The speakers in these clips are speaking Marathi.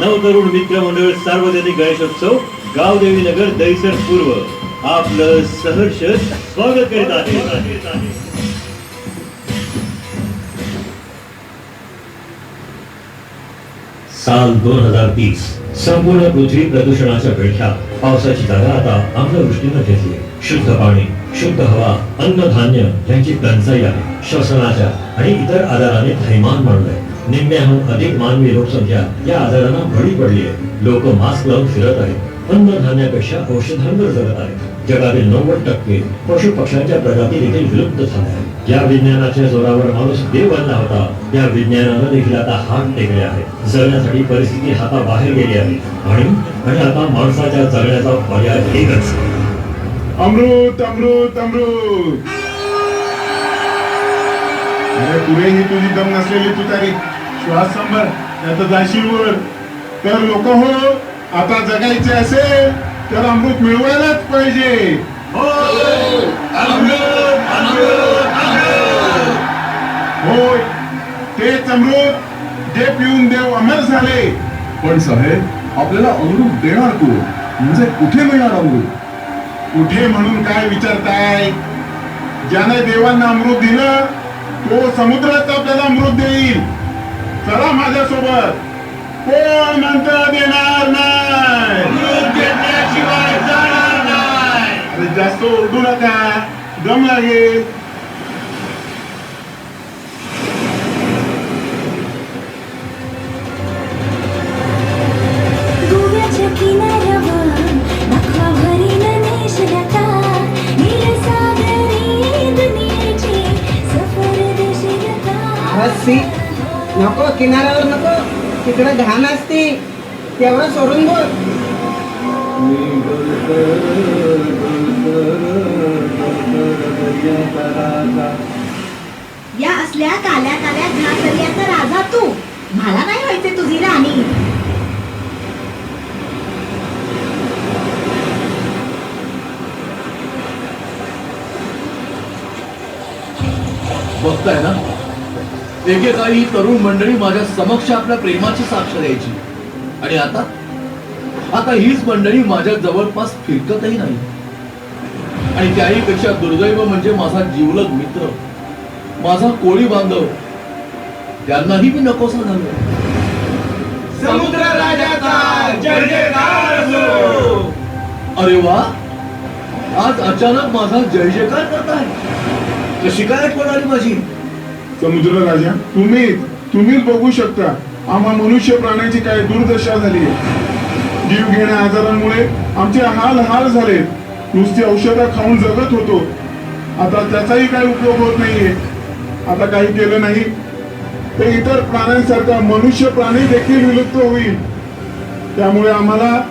नवतरुण मित्र मंडळ सार्वजनिक गणेशोत्सव गावदेवी नगर दहिसर पूर्व. आपलं सहर्ष स्वागत करीत आहे. साल दोन हजार तीस संपूर्ण पृथ्वी प्रदूषणाच्या बेडक्यात पावसाची जागा आता अम्लवृष्टीनं घेतली. शुद्ध पाणी शुद्ध हवा अन्नधान्य यांची टंचाई आहे. श्वसनाच्या आणि इतर आजाराने थैमान मांडलंय. निम्म्याहून अधिक मानवी लोकसंख्या या आजारांना बळी पडली आहे. लोक मास्क लावून फिरत आहेत. अन्नधान्यापेक्षा औषधांवर जगत आहेत. जगातील नव्वद टक्के पशु पक्ष्यांच्या प्रजाती देखील विलुप्त झाल्या आहेत. या विज्ञानाच्या जोरावर माणूस देव बनला होता. त्या विज्ञानानं देखील आता हात टेकले आहेत. जगण्यासाठी परिस्थिती हाताबाहेर गेली आहे. आणि आणि आता माणसाच्या जगण्याचा पर्याय एकच. अमृत अमृत अमृत. अरे पुढे ही तुझी दम नसलेली तुतारी. श्वास सांभाळ आता जाशील वर तर लोक हो आता जगायचे असेल तर अमृत मिळवायलाच पाहिजे. होय तेच अमृत जे पिऊन देव अमर झाले. पण साहेब आपल्याला अमृत देणार कोण? म्हणजे कुठे मिळणार अमृत? कुठे म्हणून काय विचारताय? ज्याने देवांना अमृत दिलं तो समुद्रात आपल्याला चला माझ्यासोबत. कोण म्हणत देणार नाही? अरे जास्त ओरडू नका. दम लागेल. गोव्याच्या किनाऱ्यावर नखा दुनियेची सफर देशीलता हस्सी नको किनाऱ्यावर नको. तिकडे घाण असते तेवढं सोडून बोल. या असल्या काल्या काल्या घासर्याचा राजा तू. मला नाही व्हायचे तुझी राणी. बघताय ना? एकेकाळी ही तरुण मंडळी माझ्या समक्ष आपल्या प्रेमाची साक्ष द्यायची. आणि आता? आता हीच मंडळी माझ्या जवळपास फिरकतही नाही. आणि त्याही पेक्षा दुर्दैव म्हणजे माझा जीवलग मित्र माझा कोळी बांधव त्यांनाही मी नकोसा झालो. समुद्र. अरे वा! आज अचानक माझा जय जयकार करताय. कशी काय आठवण आली माझी? समुद्र राजा तुम्ही तुम्ही बघू शकता आम्हा मनुष्य प्राण्याची काय दुर्दशा झाली जीव घेण्या आजारांमुळे आमचे हाल हाल झाले. नुसती औषधं खाऊन जगत होतो. आता त्याचाही काही उपयोग होत नाहीये. आता काही केलं नाही. ते इतर प्राण्यांसारखा मनुष्य प्राणी देखील विलुप्त होईल. त्यामुळे आम्हाला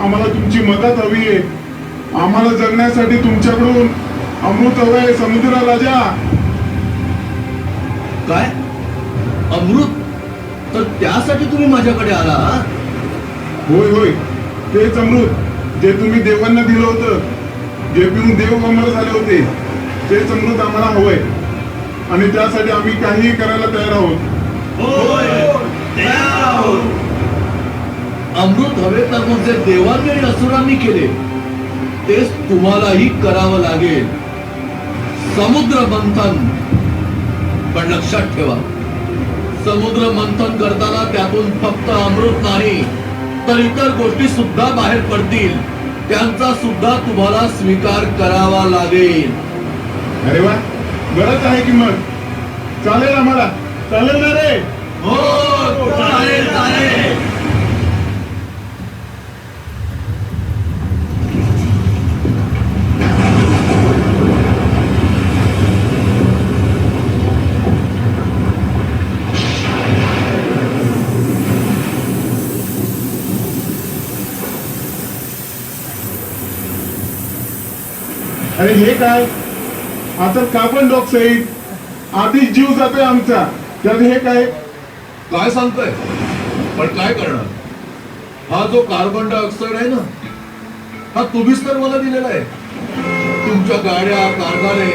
आम्हाला तुमची मदत हवी आहे. आम्हाला जगण्यासाठी तुमच्याकडून अमृत हवं आहे समुद्र राजा काय? अमृत? तर त्यासाठी तुम्ही माझ्याकडे आला? होय होय. तेच अमृत जे तुम्ही देवांना दिलं होतं. जे पिऊन देव अमर झाले होते. तेच अमृत आम्हाला हवंय. आणि त्यासाठी आम्ही काहीही करायला तयार आहोत. अमृत हवे तर मग जे देवांनी आणि असुरांनी केले तेच तुम्हालाही करावं लागेल. समुद्र मंथन पण लक्षात ठेवा. समुद्र मंथन करताना त्यातून फक्त अमृत नाही तर इतर गोष्टी सुद्धा बाहेर पडतील. त्यांचा सुद्धा तुम्हाला स्वीकार करावा लागेल. अरे वा बरंच आहे की मग? चालेल आम्हाला. चालेल ना रे? हो चालेल चालेल. अरे हे काय? आता कार्बन डायऑक्साईड आधीच जीव जातोय आमचा. त्यात हे काय? काय सांगताय? पण काय करणार? हा जो कार्बन डायऑक्साईड आहे ना हा तुम्हीच तर मला दिलेला आहे. तुमच्या गाड्या कारखाने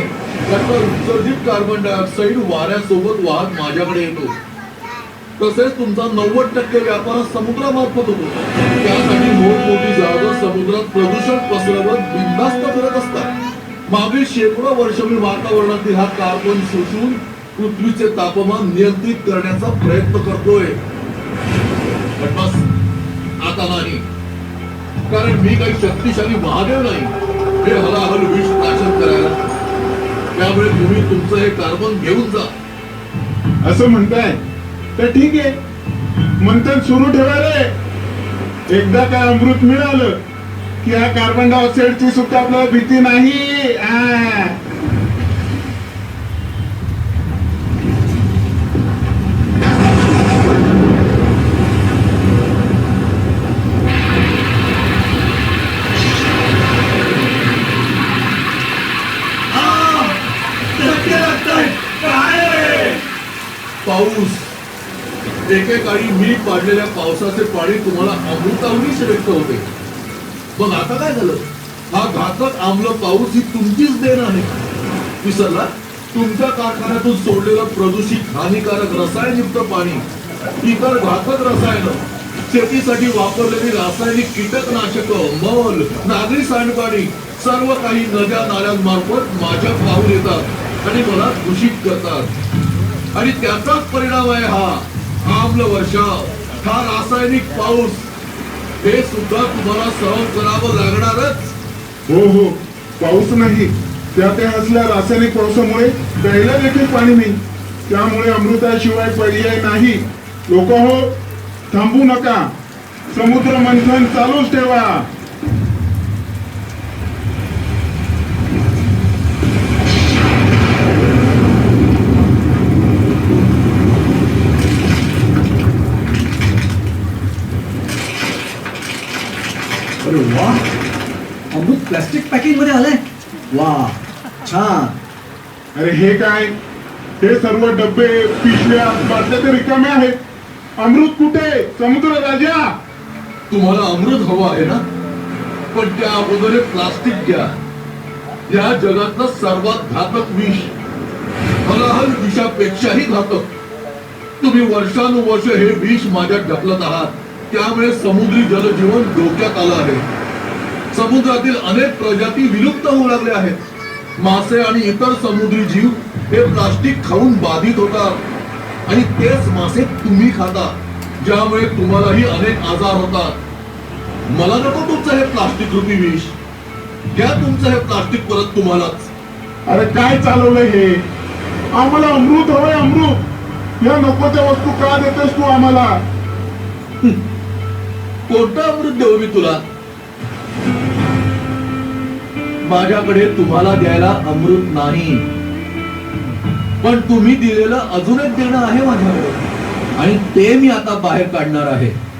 त्याचा उत्सर्जित कार्बन डायऑक्साईड वाऱ्यासोबत वाहत माझ्याकडे येतो. तसेच तुमचा नव्वद टक्के व्यापार समुद्रामार्फत होतो. त्यासाठी मोठमोठी जागा समुद्रात प्रदूषण पसरवत बिंदास्त करत असतात. मागील शेकडो वर्ष मी वातावरणातील हा कार्बन शोषून पृथ्वीचे तापमान नियंत्रित करण्याचा प्रयत्न करतोय. पण बस आता नाही. कारण मी काही शक्तिशाली महादेव नाही. हे हलाहल विष नाशन करायला. त्यामुळे तुम्ही तुमचं हे कार्बन घेऊन जा. असं म्हणताय? तर ठीक आहे. मंथन सुरू ठेवा रे एकदा काय अमृत मिळालं की ह्या कार्बन डायऑक्साईडची सुद्धा आपल्याला भीती नाही. पाऊस पाऊस. एकेकाळी मी पाडलेल्या पावसाचे पाणी तुम्हाला अमृतावनीच व्यक्त होते मग आता काय झालं? हा घातक आम्ल पाऊस ही तुमचीच देण आहे. विसरला? तुमच्या कारखान्यातून सोडलेलं प्रदूषित हानिकारक रसायनयुक्त पाणी इतर घातक रसायन शेतीसाठी वापरलेली रासायनिक कीटकनाशक मल नागरी सांडपाणी सर्व काही नद्या नाल्यांमार्फत माझ्या पाहून येतात आणि मला दूषित करतात. आणि त्याचाच परिणाम आहे हा. आम्ल वर्षा हा रासायनिक पाऊस हे सुद्धा तुम्हाला सहन करावं लागणारच. हो हो. पाऊस नाही. त्या त्या असल्या रासायनिक पावसामुळे प्यायला देखील पाणी नाही. त्यामुळे अमृताशिवाय पर्याय नाही. लोक हो थांबू नका. समुद्र मंथन चालूच ठेवा. अरे वा. अमृत प्लास्टिक पॅकिंगमध्ये आलंय. वा छान. अरे हे काय? हे सर्व डब्बे पिशव्या बाटल्या ते रिकामे आहेत. अमृत कुठे? समुद्र राजा. तुम्हाला अमृत हवं आहे ना? पण त्या अगोदर प्लास्टिक घ्या. या जगातलं सर्वात घातक विष. हलाहल विषापेक्षाही घातक. तुम्ही वर्षानुवर्ष हे विष माझ्यात ढकलत आहात. त्यामुळे समुद्री जलजीवन धोक्यात आलं आहे. समुद्रातील अनेक प्रजाती विलुप्त होऊ लागल्या आहेत. मासे आणि इतर समुद्री जीव हे प्लास्टिक खाऊन बाधित होतात. आणि तेच मासे तुम्ही खाता ज्यामुळे तुम्हालाही अनेक आजार होतात. मला नको तुमचं हे प्लास्टिक रुपी विष. घ्या तुमचं हे प्लास्टिक परत तुम्हालाच. अरे काय चालवलंय हे? आम्हाला अमृत हवंय अमृत. या नको त्या वस्तू का देतेस तू आम्हाला? कोणता अमृत देऊ मी तुला. माझ्याकडे तुम्हाला द्यायला अमृत नाही. पण तुम्ही दिलेलं अजून एक देणं आहे माझ्याकडे. आणि ते मी आता बाहेर काढणार आहे.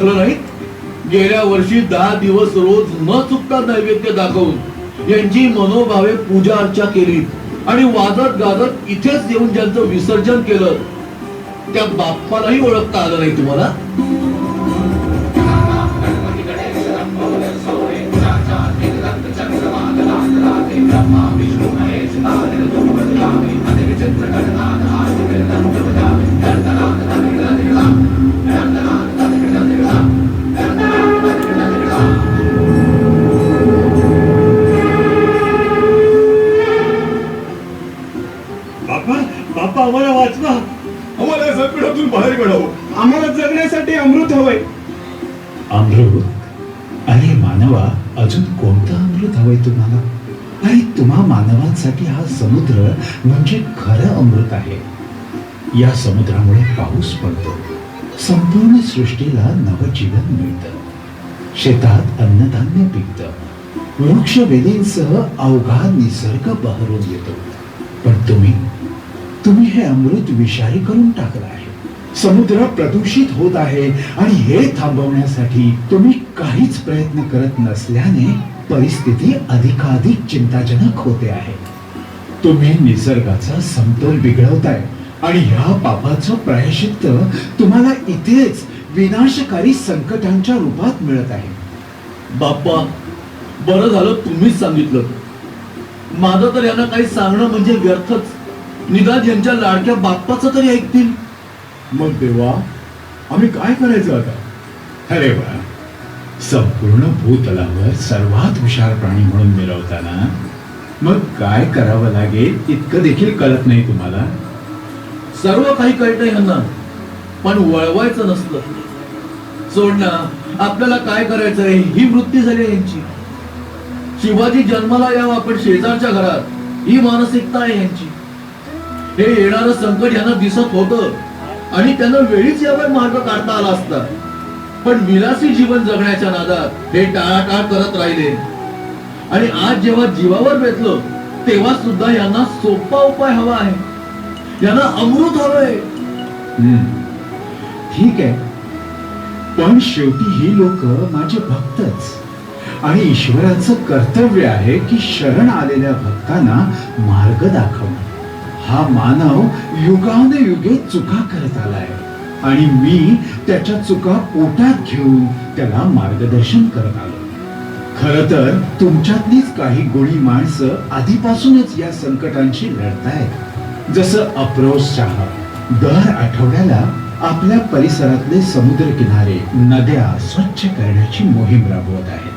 ओळखलं नाही. गेल्या वर्षी दहा दिवस रोज न चुकता नैवेद्य दाखवून यांची मनोभावे पूजा अर्चा केली. आणि वाजत गाजत इथेच येऊन ज्यांचं विसर्जन केलं त्या बाप्पालाही ओळखता आलं नाही तुम्हाला? बाप्पा अमृत हवंय. अमृत? अरे मानवा अजून कोणतं अमृत हवंय तुम्हाला? अरे तुम्हा मानवांसाठी हा समुद्र म्हणजे खरं अमृत आहे. या समुद्रामुळे पाऊस पडतो. संपूर्ण सृष्टीला नवजीवन मिळतं. शेतात अन्नधान्य पिकतं. वृक्ष वेलींसह अवघा निसर्ग बहरून येतो. पण तुम्ही तुम्ही हे अमृत विषारी करून टाकलं आहे. समुद्र प्रदूषित होत आहे आणि हे थांबवण्यासाठी तुम्ही काहीच प्रयत्न करत नसल्याने परिस्थिती अधिकाधिक चिंताजनक होते आहे. तुम्ही निसर्गाचा समतोल बिघडवताय आणि ह्या पापाचं प्रायश्चित्त तुम्हाला इथेच विनाशकारी संकटांच्या रूपात मिळत आहे. बाप्पा बरं झालं तुम्हीच सांगितलं. माझं तर यांना काही सांगणं म्हणजे व्यर्थच. निदान यांच्या लाडक्या बाप्पाचं तरी ऐकतील. मग देवा आम्ही काय करायचं आता? अरे वा. संपूर्ण भूतलावर सर्वात हुशार प्राणी म्हणून मिळवताना मग काय करावं लागेल इतकं देखील कळत नाही तुम्हाला? सर्व काही कळतं यांना पण वळवायचं नसलं. सोड ना आपल्याला काय करायचंय ही वृत्ती झाली यांची. शिवाजी जन्माला यावं आपण शेजारच्या घरात. ही मानसिकता आहे यांची. हे येणारं संकट यांना दिसत होतं. आणि त्यांना वेळीच यावर मार्ग काढता आला असता. पण विलासी जीवन जगण्याच्या नादात हे टाळाटाळ करत राहिले. आणि आज जेव्हा जीवावर बेतलं तेव्हा सुद्धा यांना सोपा उपाय हवा आहे. यांना अमृत हवंय. हम्म. ठीक आहे. पण शेवटी ही लोक माझे भक्तच. आणि ईश्वराचं कर्तव्य आहे की शरण आलेल्या भक्तांना मार्ग दाखवणं. हा मानव युगानुयुगे चुका करत आलाय. आणि मी त्याच्या चुका पोटात घेऊन त्याला मार्गदर्शन करत आलो. खर तर तुमच्यातलीच काही गोळी माणसं आधीपासूनच या संकटांशी लढतायत. जसं अप्रोच चहा दर आठवड्याला आपल्या परिसरातले समुद्र किनारे नद्या स्वच्छ करण्याची मोहीम राबवत आहेत.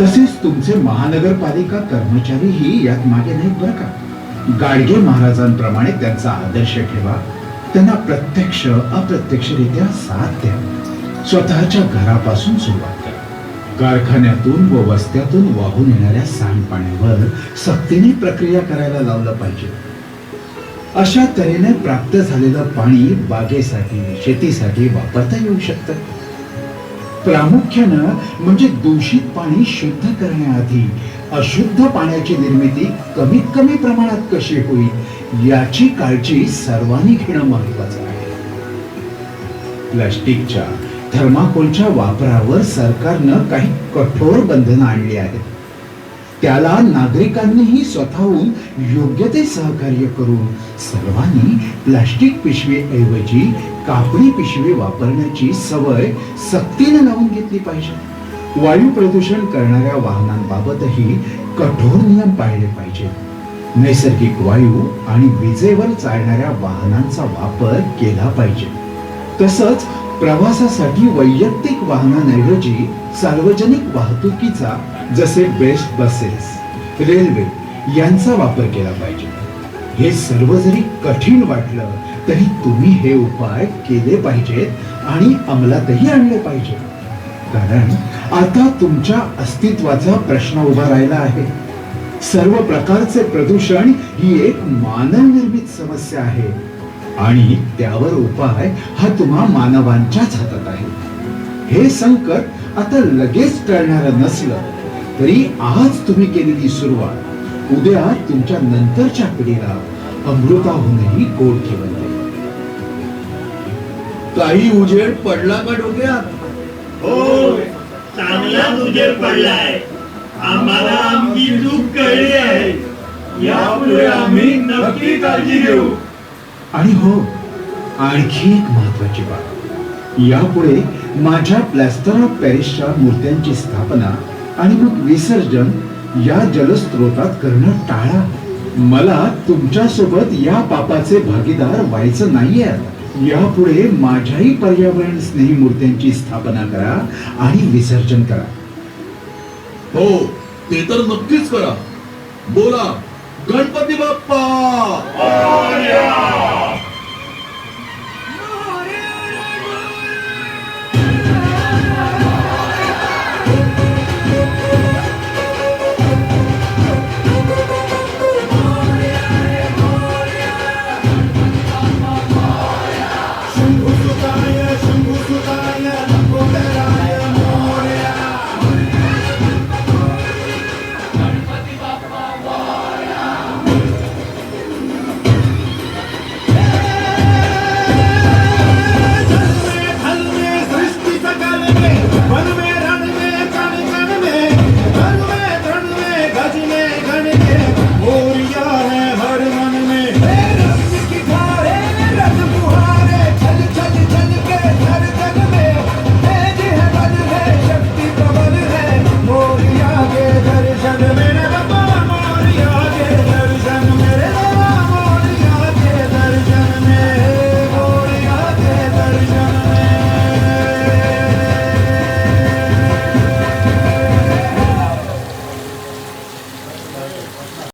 तसेच तुमचे महानगरपालिका कर्मचारीही यात मागे नाहीत बरं का? गाडगे महाराजांप्रमाणे त्यांचा आदर्श ठेवा. त्यांना प्रत्यक्ष अप्रत्यक्षरित्या साथ द्या. स्वतःच्या घरापासून सुरुवात करा. कारखान्यातून व वस्त्यातून वाहून येणाऱ्या सांडपाण्यावर सक्तीने प्रक्रिया करायला लावलं पाहिजे. अशा तऱ्हेने प्राप्त झालेलं पाणी बागेसाठी शेतीसाठी वापरता येऊ शकतं. प्रामुख्यानं म्हणजे दूषित पाणी शुद्ध करण्याआधी अशुद्ध पाण्याची निर्मिती कमीत कमी प्रमाणात कशी होईल याची काळजी सर्वांनी घेणं महत्वाचं आहे. प्लास्टिकच्या थर्माकोलच्या वापरावर सरकारनं काही कठोर बंधनं आणली आहेत. त्याला नागरिकांनीही स्वतःहून योग्य ते सहकार्य करून सर्वांनी प्लास्टिक पिशवीऐवजी कापडी पिशवी वापरण्याची सवय सक्तीने लावून घेतली पाहिजे. वायू प्रदूषण करणाऱ्या वाहनांबाबतही कठोर नियम पाळले पाहिजे नैसर्गिक वायू आणि विजेवर चालणाऱ्या वाहनांचा वापर केला पाहिजे. तसंच प्रवासासाठी वैयक्तिक वाहनांऐवजी सार्वजनिक वाहतुकीचा जसे बेस्ट बसेस रेल्वे यांचा वापर केला पाहिजे. हे सर्व जरी कठीण वाटलं तरी तुम्ही हे उपाय केले पाहिजेत आणि अंमलातही आणले पाहिजे कारण आता तुमच्या अस्तित्वाचा प्रश्न उभा राहिला आहे. सर्व प्रकारचे प्रदूषण ही एक मानव निर्मित समस्या आहे. आणि त्यावर उपाय हा तुम्हा मानवांच्याच हातात आहे. हे संकट आता लगेच टळणार नसलं तरी आज तुम्ही केलेली सुरुवात उद्या तुमच्या नंतरच्या पिढीला अमृताहूनही गोड ठेवलं. काही उजेड पडला का डोक्यात? हो चांगला उजेड पडलाय. आम्हाला आमची चूक कळली आहे. यापुढे आम्ही नक्की काळजी घेऊ. आणि हो आणखी एक महत्वाची बाब. यापुढे माझ्या प्लॅस्टर ऑफ पॅरिसच्या मूर्त्यांची स्थापना आणि मग विसर्जन या जलस्रोतात करणं टाळा. मला तुमच्यासोबत या पापाचे भागीदार व्हायचं नाहीये. आता. यापुढे माझ्याही पर्यावरण स्नेही मूर्त्यांची स्थापना करा आणि विसर्जन करा. हो ते तर नक्कीच करा. बोला गणपती बाप्पा!